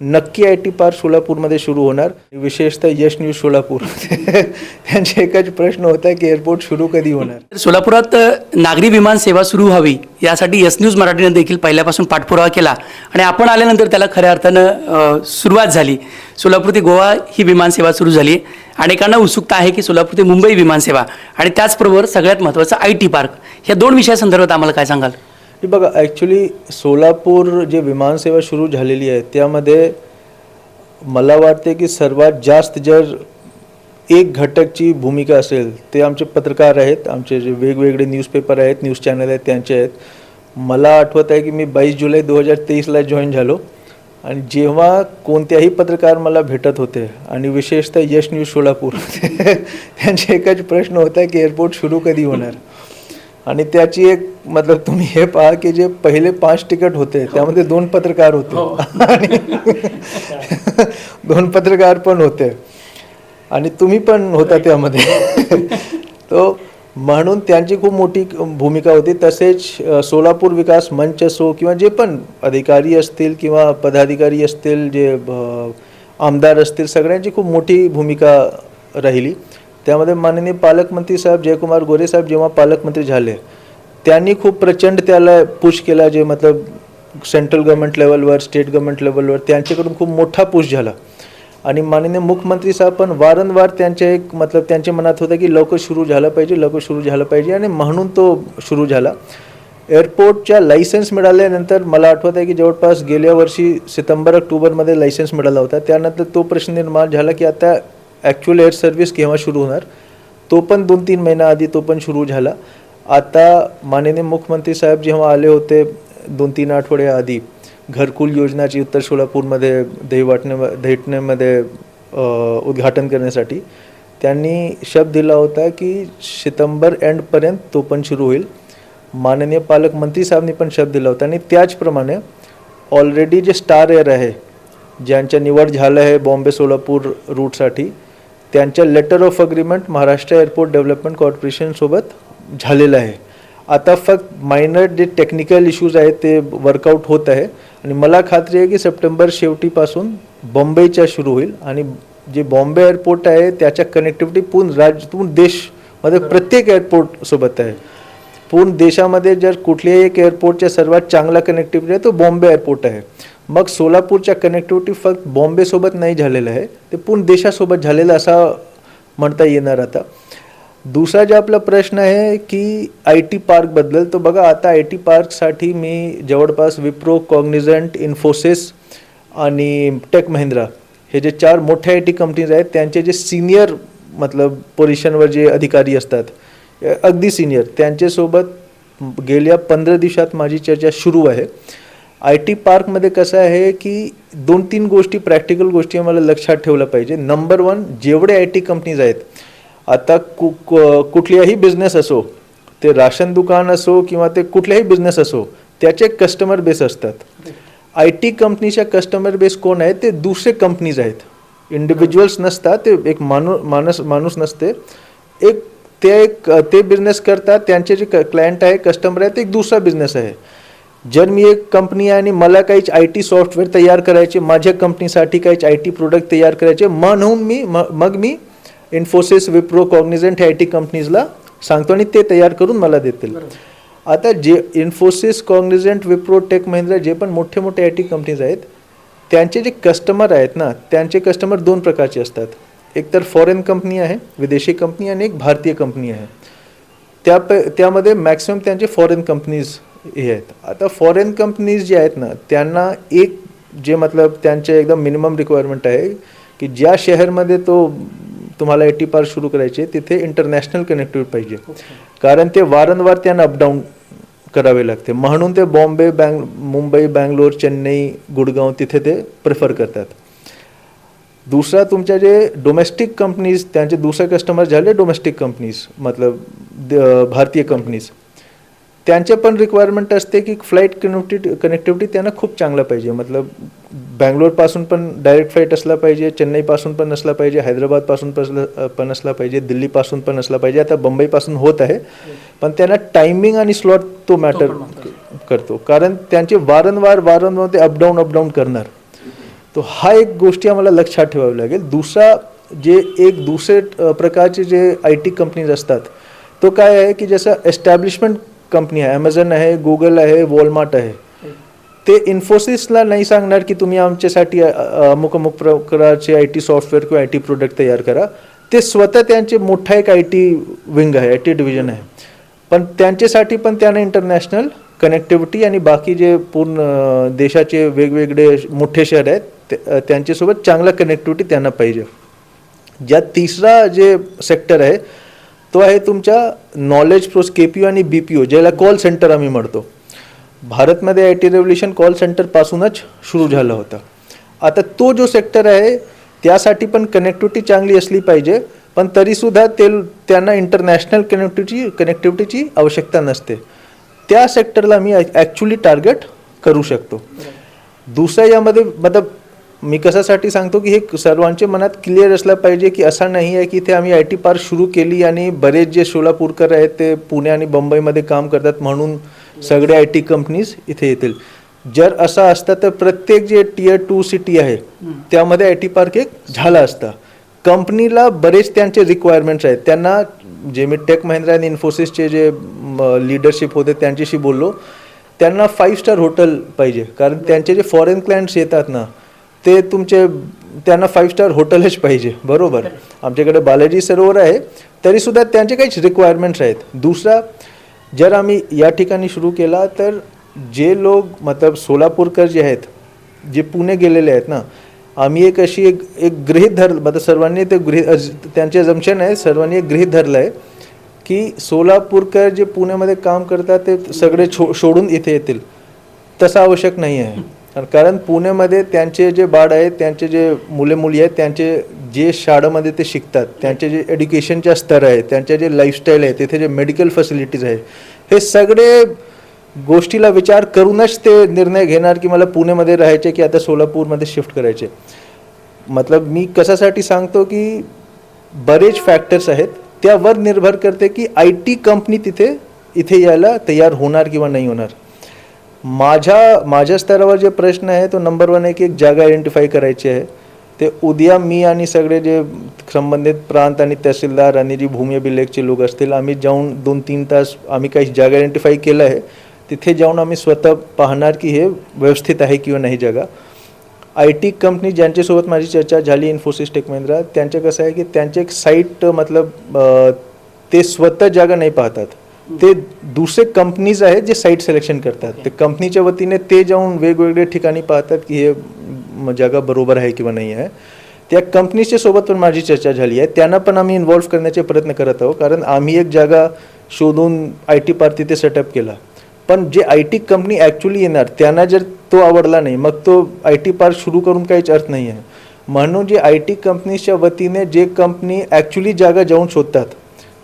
नक्की I T park सोलापूरमध्ये सुरू होणार. विशेषतः यश न्यूज सोलापूर. त्यांचे एकच प्रश्न होता की एअरपोर्ट सुरू कधी होणार? सोलापुरात नागरी विमान सेवा सुरू व्हावी यासाठी यश न्यूज मराठीनं देखील पहिल्यापासून पाठपुरावा केला. आणि आपण आल्यानंतर त्याला खऱ्या अर्थानं सुरुवात झाली. सोलापूर ते गोवा ही विमानसेवा सुरू झाली. अनेकांना उत्सुकता आहे की सोलापूर ते मुंबई विमानसेवा आणि त्याचबरोबर सगळ्यात महत्त्वाचं आय टी पार्क. ह्या दोन विषयासंदर्भात आम्हाला काय सांगाल? बघा ॲक्च्युली सोलापूर जे विमानसेवा सुरू झालेली आहे त्यामध्ये मला वाटते की सर्वात जास्त जर एक घटकची भूमिका असेल ते आमचे पत्रकार आहेत आमचे जे वेगवेगळे न्यूजपेपर आहेत न्यूज चॅनल आहेत त्यांचे आहेत. मला आठवत आहे की मी बावीस जुलै दोन हजार तेवीसला जॉईन झालो. आणि जेव्हा कोणत्याही पत्रकार मला भेटत होते आणि विशेषतः यश न्यूज सोलापूर त्यांचे एकच प्रश्न होता की एअरपोर्ट सुरू कधी होणार? आणि त्याची एक मतलब तुम्ही हे पहा की जे पहिले पाच तिकीट होते त्यामध्ये दोन पत्रकार होते. आणि दोन पत्रकार पण होते. आणि तुम्ही पण होता त्यामध्ये. तो म्हणून त्यांची खूप मोठी भूमिका होती. तसेच सोलापूर विकास मंच असो किंवा जे पण अधिकारी असतील किंवा पदाधिकारी असतील जे आमदार असतील सगळ्यांची खूप मोठी भूमिका राहिली. त्यामध्ये माननीय पालकमंत्री साहेब जयकुमार गोरे साहेब जेव्हा पालकमंत्री झाले त्यांनी खूप प्रचंड त्याला पुश केला जे मतलब सेंट्रल गव्हर्नमेंट लेवलवर स्टेट गव्हर्नमेंट लेवलवर त्यांच्याकडून खूप मोठा पुश झाला. आणि माननीय मुख्यमंत्री साहेब पण वारंवार त्यांच्या एक मतलब त्यांच्या मनात होतं की लवकर सुरू झालं पाहिजे लवकर सुरू झालं पाहिजे आणि म्हणून तो सुरू झाला. एअरपोर्टच्या लायसन्स मिळाल्यानंतर मला आठवत आहे की जवळपास गेल्या वर्षी सप्टेंबर ऑक्टोबरमध्ये लायसन्स मिळाला होता. त्यानंतर तो प्रश्न निर्माण झाला की आता ॲक्च्युअल एअर सर्व्हिस केव्हा सुरू होणार तो पण दोन तीन महिना आधी तो पण सुरू झाला. आता माननीय मुख्यमंत्री साहेब जेव्हा आले होते दोन तीन आठवड्याआधी आधी घरकुल योजनाची उत्तर सोलापूरमध्ये दही वाटणे भेटण्यामध्ये उद्घाटन करण्यासाठी त्यांनी शब्द दिला होता की सप्टेंबर एंडपर्यंत तो पण सुरू होईल. माननीय पालकमंत्री साहेबांनी पण शब्द दिला होता आणि त्याचप्रमाणे ऑलरेडी जे स्टार एअर आहे ज्यांच्या निवड झालं आहे बॉम्बे सोलापूर रूटसाठी त्यांच्या letter of agreement Maharashtra airport development कॉर्पोरेशनसोबत झालेलं आहे. आता फक्त मायनर जे टेक्निकल इश्यूज आहेत ते वर्कआउट होत आहे. आणि मला खात्री आहे की सप्टेंबर शेवटीपासून बॉम्बेच्या सुरू होईल. आणि जे बॉम्बे एअरपोर्ट आहे त्याच्या कनेक्टिव्हिटी पूर्ण राज्य पूर्ण देशमध्ये प्रत्येक एअरपोर्ट सोबत आहे. पूर्ण देशामध्ये जर कुठल्याही एक एअरपोर्टच्या सर्वात चांगला कनेक्टिव्हिटी आहे तो बॉम्बे एअरपोर्ट आहे. मग सोलापूरच्या कनेक्टिव्हिटी फक्त बॉम्बेसोबत नाही झालेलं आहे ते पूर्ण देशासोबत झालेलं असा म्हणता येणार आता. दुसरा जे आपला प्रश्न आहे की आय टी पार्कबद्दल तो बघा आता आय टी पार्कसाठी मी जवळपास विप्रो कॉग्निझंट इन्फोसिस आणि टेक महिंद्रा हे जे चार मोठ्या आय टी कंपनीज आहेत त्यांचे जे सिनियर मतलब पोझिशनवर जे अधिकारी असतात अगदी सिनियर त्यांच्यासोबत गेल्या पंधरा दिवसात माझी चर्चा सुरू आहे. आय टी पार्कमध्ये कसं आहे की दोन तीन गोष्टी प्रॅक्टिकल गोष्टी आम्हाला लक्षात ठेवलं पाहिजे. नंबर वन जेवढे आय टी कंपनीज आहेत आता कु कुठल्याही बिझनेस असो ते राशन दुकान असो किंवा ते कुठल्याही बिझनेस असो त्याचे कस्टमर बेस असतात. आय टी कंपनीच्या कस्टमर बेस कोण आहे ते दुसरे कंपनीज आहेत. इंडिव्हिज्युअल्स नसतात ते एक माणू माणूस माणूस नसते. एक ते एक ते बिझनेस करतात त्यांचे जे क्लायंट आहे कस्टमर आहे ते एक दुसरा बिझनेस आहे. जर मी एक कंपनी आहे आणि मला काहीच आय टी सॉफ्टवेअर तयार करायचे माझ्या कंपनीसाठी काहीच आय टी प्रोडक्ट तयार करायचे म्हणून मी मग मी Infosys Wipro Cognizant I T कंपनीजला सांगतो आणि ते तयार करून मला देतील. आता जे इन्फोसिस कॉग्निझंट विप्रो टेक महिंद्रा जे पण मोठे मोठे आय टी कंपनीज आहेत त्यांचे जे कस्टमर आहेत ना त्यांचे कस्टमर दोन प्रकारचे असतात. एक तर फॉरेन कंपनी आहे विदेशी कंपनी आणि एक भारतीय कंपनी आहे. त्या प त्यामध्ये मॅक्सिमम त्यांचे फॉरेन कंपनीज हे आहेत. आता फॉरेन कंपनीज जे आहेत ना त्यांना एक जे मतलब त्यांचे एकदम मिनिमम रिक्वायरमेंट आहे की ज्या शहरमध्ये तो तुम्हाला ए टी पार्क सुरू करायचे तिथे इंटरनॅशनल कनेक्टिव्हिटी पाहिजे. कारण ते वारंवार त्यांना अपडाऊन करावे लागते. म्हणून ते बॉम्बे बँग मुंबई बँगलोर चेन्नई गुडगाव तिथे ते प्रिफर करतात. दुसरा तुमच्या जे डोमेस्टिक कंपनीज त्यांचे दुसरे कस्टमर झाले डोमेस्टिक कंपनीज मतलब भारतीय कंपनीज त्यांचे पण रिक्वायरमेंट असते की फ्लाईट कनेक्टिव्हिटी कनेक्टिव्हिटी त्यांना खूप चांगला पाहिजे. मतलब बँगलोरपासून पण डायरेक्ट फ्लाईट असला पाहिजे चेन्नईपासून पण असला पाहिजे हैदराबादपासून पण पण असला पाहिजे दिल्लीपासून पण असला पाहिजे. आता बंबईपासून होत आहे पण त्यांना टायमिंग आणि स्लॉट तो मॅटर करतो. कारण त्यांचे वारंवार वारंवार ते अपडाऊन अपडाऊन करणार. तो हा एक गोष्टी आम्हाला लक्षात ठेवावी लागेल. दुसरा जे एक दुसरे प्रकारचे जे आय टी कंपनीज असतात तो काय आहे की जसं एस्टॅब्लिशमेंट कंपनी आहे ॲमेझॉन आहे गुगल आहे वॉलमार्ट आहे. ते इन्फोसिसला नाही सांगणार की तुम्ही आमच्यासाठी अमुक अमुक प्रकारचे आय टी सॉफ्टवेअर किंवा आय टी प्रोडक्ट तयार करा. ते स्वतः त्यांचे मोठा एक आय टी विंग आहे आय टी डिव्हिजन आहे. पण त्यांच्यासाठी पण त्यांना इंटरनॅशनल कनेक्टिव्हिटी आणि बाकी जे पूर्ण देशाचे वेगवेगळे मोठे शहर आहेत त्यांच्यासोबत चांगला कनेक्टिव्हिटी त्यांना पाहिजे. ज्या तिसरा जे सेक्टर आहे तो आहे तुमच्या नॉलेज प्रोस के पी आणि बी पी ओ ज्याला कॉल सेंटर आम्ही म्हणतो. भारतमध्ये आय टी रेव्होल्युशन कॉल सेंटरपासूनच सुरू झालं होतं. आता तो जो सेक्टर आहे त्यासाठी पण कनेक्टिव्हिटी चांगली असली पाहिजे पण तरीसुद्धा ते त्यांना इंटरनॅशनल कनेक्टिव्हिटी कनेक्टिव्हिटीची आवश्यकता नसते. त्या सेक्टरला मी ॲक्च्युली टार्गेट करू शकतो. दुसरं यामध्ये मतलब मी कशासाठी सांगतो की हे सर्वांच्या मनात क्लिअर असलं पाहिजे की असं नाही आहे की इथे आम्ही आय टी पार्क सुरू केली आणि बरेच जे सोलापूरकर आहेत ते पुणे आणि बंबईमध्ये काम करतात म्हणून सगळे आय टी कंपनीज इथे येतील. जर असं असतं तर प्रत्येक जे टियर टू सिटी आहे त्यामध्ये आय टी पार्क एक झाला असता. कंपनीला बरेच त्यांचे रिक्वायरमेंट्स आहेत. त्यांना जे मी टेक महिंद्रा आणि इन्फोसिसचे जे लिडरशिप होते त्यांच्याशी बोललो. त्यांना फाईव्ह स्टार हॉटेल पाहिजे. कारण त्यांचे जे फॉरेन क्लायंट्स येतात ना ते तुमचे त्यांना फाईव्ह स्टार हॉटेलच पाहिजे. बरोबर? आमच्याकडे बालाजी सरोवर आहे. तरीसुद्धा त्यांचे काहीच रिक्वायरमेंट्स आहेत. दुसरा जर आम्ही या ठिकाणी सुरू केला तर जे लोक मतलब सोलापूरकर जे आहेत जे पुणे गेलेले आहेत ना आम्ही एक अशी एक एक गृहित धर मतलब सर्वांनी ते गृहित त्यांचे जमशन आहे सर्वांनी एक गृहित धरलं आहे की सोलापूरकर जे पुण्यामध्ये काम करतात ते सगळे छो सोडून इथे येतील. तसं आवश्यक नाही आहे कारण- पुण्यामध्ये त्यांचे जे बाळ आहेत त्यांचे जे मुले मुली आहेत त्यांचे जे शाळेमध्ये ते शिकतात त्यांचे जे एज्युकेशनच्या स्तर आहे त्यांचे जे लाईफस्टाईल आहे तिथे जे मेडिकल फॅसिलिटीज आहे हे सगळे गोष्टीला विचार करूनच ते निर्णय घेणार की मला पुण्यामध्ये राहायचे की आता सोलापूरमध्ये शिफ्ट करायचे. मतलब मी कशासाठी सांगतो की बरेच फॅक्टर्स आहेत त्यावर निर्भर करते की आय टी कंपनी तिथे इथे यायला तयार होणार किंवा नाही होणार. माझ्या माझ्या स्तरावर जे प्रश्न आहे तो नंबर वन आहे की एक जागा आयडेंटिफाय करायची आहे. ते उद्या मी आणि सगळे जे संबंधित प्रांत आणि तहसीलदार आणि जी भूमी अभिलेखचे लोक असतील आम्ही जाऊन दोन तीन तास आम्ही काही जागा आयडेंटिफाय केलं आहे. तिथे जाऊन आम्ही स्वतः पाहणार की हे व्यवस्थित आहे किंवा नाही जागा. आय टी कंपनी ज्यांच्यासोबत माझी चर्चा झाली इन्फोसिस टेक महिंद्रा त्यांचं कसं आहे की त्यांचे एक साईट मतलब ते स्वतः जागा नाही पाहतात. ते दुसरे कंपनीज आहेत जे साईट सिलेक्शन करतात. ते कंपनीच्या वतीने ते जाऊन वेगवेगळ्या ठिकाणी पाहतात की हे जागा बरोबर आहे किंवा नाही आहे. त्या कंपनीच्या सोबत पण माझी चर्चा झाली आहे. त्यांना पण आम्ही इन्व्हॉल्व्ह करण्याचे प्रयत्न करत आहोत कारण आम्ही एक जागा शोधून आय टी पार्क तिथे सेटअप केला. पण जे आय टी कंपनी ॲक्च्युली येणार त्यांना जर तो आवडला नाही मग तो आय टी पार्क सुरू करून काहीच अर्थ नाही आहे. म्हणून जे आय टी कंपनीच्या वतीने जे कंपनी ॲक्च्युली जागा जाऊन शोधतात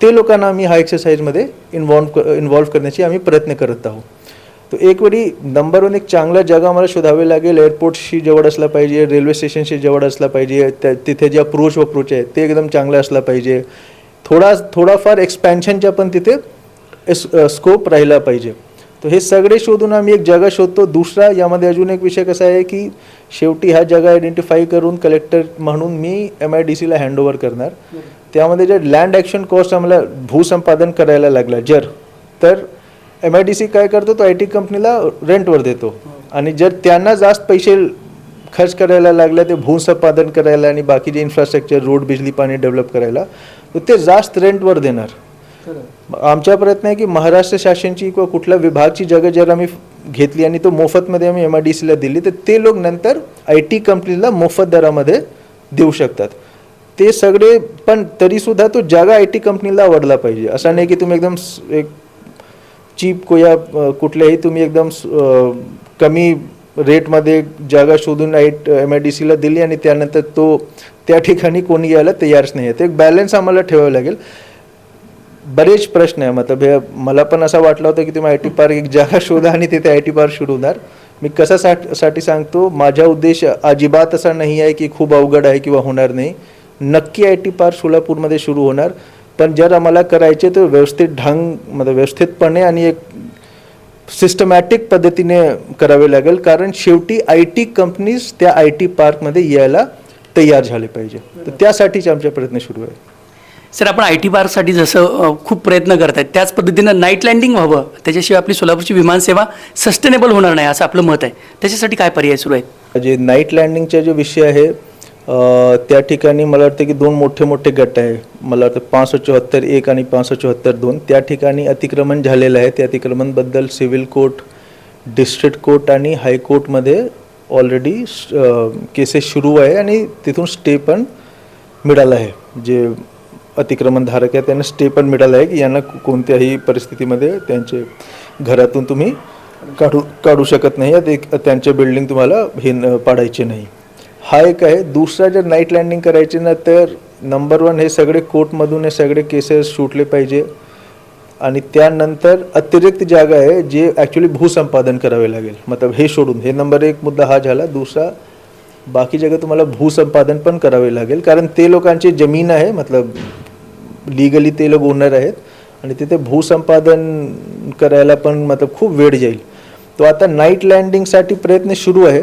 ते लोकांना आम्ही हा एक्सरसाइजमध्ये इन्व्हॉल्व इन्व्हॉल्व करण्याची आम्ही प्रयत्न करत आहोत. तो एक वेळी नंबर वन एक चांगला जागा आम्हाला शोधावी लागेल. एअरपोर्टशी जवळ असला पाहिजे रेल्वे स्टेशनशी जवळ असला पाहिजे त्या तिथे जे अप्रोच अप्रोच आहे ते एकदम चांगलं असला पाहिजे. थोडा थोडाफार एक्सपॅन्शनच्या पण तिथे स्कोप राहिला पाहिजे. तर हे सगळे शोधून आम्ही एक जागा शोधतो. दुसरा यामध्ये अजून एक विषय कसा आहे की शेवटी हा जागा आयडेंटिफाय करून कलेक्टर म्हणून मी एम आय डी सीला हँडओव्हर करणार. त्यामध्ये जर लँड ॲक्शन कॉस्ट आम्हाला भूसंपादन करायला लागला. जर तर एम आय डी सी काय करतो? तो आय टी कंपनीला रेंटवर देतो. आणि जर त्यांना जास्त पैसे खर्च करायला लागला ते भूसंपादन करायला आणि बाकीचे इन्फ्रास्ट्रक्चर रोड बिजली पाणी डेव्हलप करायला तर ते जास्त रेंटवर देणार. आमचा प्रयत्न आहे की महाराष्ट्र शासनची किंवा कुठल्या विभागची जागा जर आम्ही घेतली आणि तो मोफतमध्ये आम्ही एम आय डी सीला दिली तर ते लोक नंतर आय टी कंपनीला मोफत दरामध्ये देऊ शकतात. ते सगळे पण तरीसुद्धा तो जागा आय टी कंपनीला आवडला पाहिजे. असा नाही की तुम्ही एकदम एक चीप कोया कुठल्याही तुम्ही एकदम कमी रेटमध्ये जागा शोधून आय एम आय डी सीला दिली आणि त्यानंतर तो त्या ठिकाणी कोणी यायला तयारच नाही आहे. ते एक बॅलन्स आम्हाला ठेवावं लागेल. बरेच प्रश्न आहे. मतलब हे मला पण असा वाटलं होतं की तुम्ही आय टी पार्क एक जागा शोधा आणि तिथे आय टी पार्क सुरू होणार. मी कसा साठी सांगतो माझा उद्देश अजिबात असा नाही आहे की खूप अवघड आहे किंवा होणार नाही. नक्की आय टी पार्क सोलापूरमध्ये सुरू होणार. पण जर आम्हाला करायचे तर व्यवस्थित ढंग मतलब व्यवस्थितपणे आणि एक सिस्टमॅटिक पद्धतीने करावे लागेल. कारण शेवटी आय टी कंपनीज त्या आय टी पार्कमध्ये यायला तयार झाले पाहिजे. तर त्यासाठीच आमचे प्रयत्न सुरू आहे सर आपण आय टी पार्कसाठी जसं खूप प्रयत्न करत आहेत त्याच पद्धतीनं नाईट लँडिंग व्हावं. त्याच्याशिवाय आपली सोलापूरची विमानसेवा सस्टेनेबल होणार नाही असं आपलं मत आहे. त्याच्यासाठी काय पर्याय सुरू आहेत? जे नाईट लँडिंगचा जो विषय आहे त्या ठिकाणी मला वाटतं की दोन मोठे मोठे गट आहे. मला वाटतं पाचशे चौहत्तर एक आणि पाचशे चौहत्तर दोन. त्या ठिकाणी अतिक्रमण झालेलं आहे. त्या अतिक्रमणबद्दल सिव्हिल कोर्ट डिस्ट्रिक्ट कोर्ट आणि हायकोर्टमध्ये ऑलरेडी केसेस सुरू आहे आणि तिथून स्टे पण मिळाला आहे. जे अतिक्रमणधारक आहे त्यांना स्टे पण मिळाला आहे की यांना कोणत्याही परिस्थितीमध्ये त्यांचे घरातून तुम्ही काढू काढू शकत नाही. त्यांचे बिल्डिंग तुम्हाला हे न- पाडायचे नाही. हा एक आहे. दुसरा जर नाईट लँडिंग करायचे ना तर नंबर वन हे सगळे कोर्टमधून हे सगळे केसेस सुटले पाहिजे. आणि त्यानंतर अतिरिक्त जागा आहे जे ॲक्च्युली भूसंपादन करावे लागेल. मतलब हे सोडून. हे नंबर एक मुद्दा हा झाला. दुसरा बाकी जगा तुम्हाला भूसंपादन पण करावे लागेल. कारण ते लोकांची जमीन आहे. मतलब लिगली ते लोक ओनर आहेत. आणि तिथे भूसंपादन करायला पण मतलब खूप वेळ जाईल. तो आता नाईट लँडिंगसाठी प्रयत्न सुरू आहे.